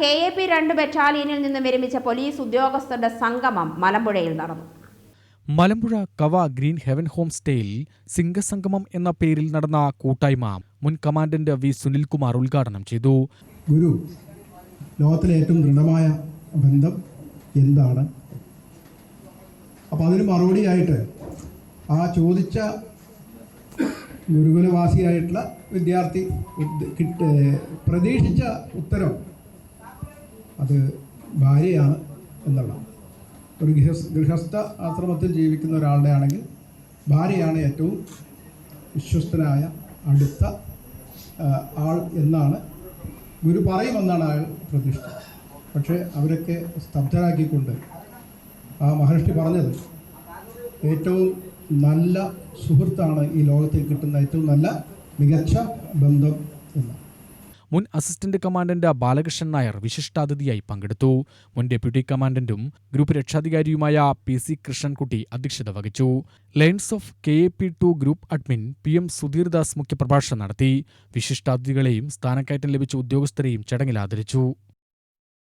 K A P രണ്ട് ബറ്റാലിയനിൽ നിന്നും വിരമിച്ച പോലീസ് ഉദ്യോഗസ്ഥരുടെ സംഗമം മലമ്പുഴയിൽ നടന്നു. Malampuzha Kava green haven home സ്റ്റേയിൽ സിംഗസംഗമം എന്ന പേരിൽ നടന്ന കൂട്ടായ്മ മുൻ കമാൻഡന്റ് വി സുനിൽകുമാർ ഉദ്ഘാടനം ചെയ്തു. ഗുരു ലോകത്തിലെ ഏറ്റവും ദൃഢമായ ബന്ധം എന്താണ്? അപ്പോൾ അതിന് മറുപടിയായിട്ട് ആ ചോദിച്ച ഗുരുകുലവാസിയായിട്ടുള്ള വിദ്യാർത്ഥി പ്രതീക്ഷിച്ച ഉത്തരം അത് ഭാര്യയാണ് എന്നുള്ളതാണ് ഒരു ഗൃഹസ് ഗൃഹസ്ഥ ആശ്രമത്തിൽ ജീവിക്കുന്ന ഒരാളുടെ ആണെങ്കിൽ ഭാര്യയാണ് ഏറ്റവും വിശ്വസ്തനായ അടുത്ത ആൾ എന്നാണ് ഗുരു പറയുമെന്നാണ് അയാൾ പ്രതിഷ്ഠ പക്ഷേ അവരൊക്കെ സ്തബ്ധരാക്കിക്കൊണ്ട് ആ മഹർഷി പറഞ്ഞത് ഏറ്റവും നല്ല സുഹൃത്താണ് ഈ ലോകത്തിൽ കിട്ടുന്ന ഏറ്റവും നല്ല മികച്ച ബന്ധം എന്ന്. മുൻ അസിസ്റ്റന്റ് കമാൻഡന്റ് ബാലകൃഷ്ണൻ നായർ വിശിഷ്ടാതിഥിയായി പങ്കെടുത്തു. മുൻ ഡെപ്യൂട്ടി കമാൻഡന്റും ഗ്രൂപ്പ് രക്ഷാധികാരിയുമായ പി സി കൃഷ്ണൻകുട്ടി അധ്യക്ഷത വഹിച്ചു. Lions of K A P two group admin P M Sudheerdas മുഖ്യപ്രഭാഷണം നടത്തി. വിശിഷ്ടാതിഥികളെയും സ്ഥാനക്കയറ്റം ലഭിച്ച ഉദ്യോഗസ്ഥരെയും ചടങ്ങിൽ ആദരിച്ചു.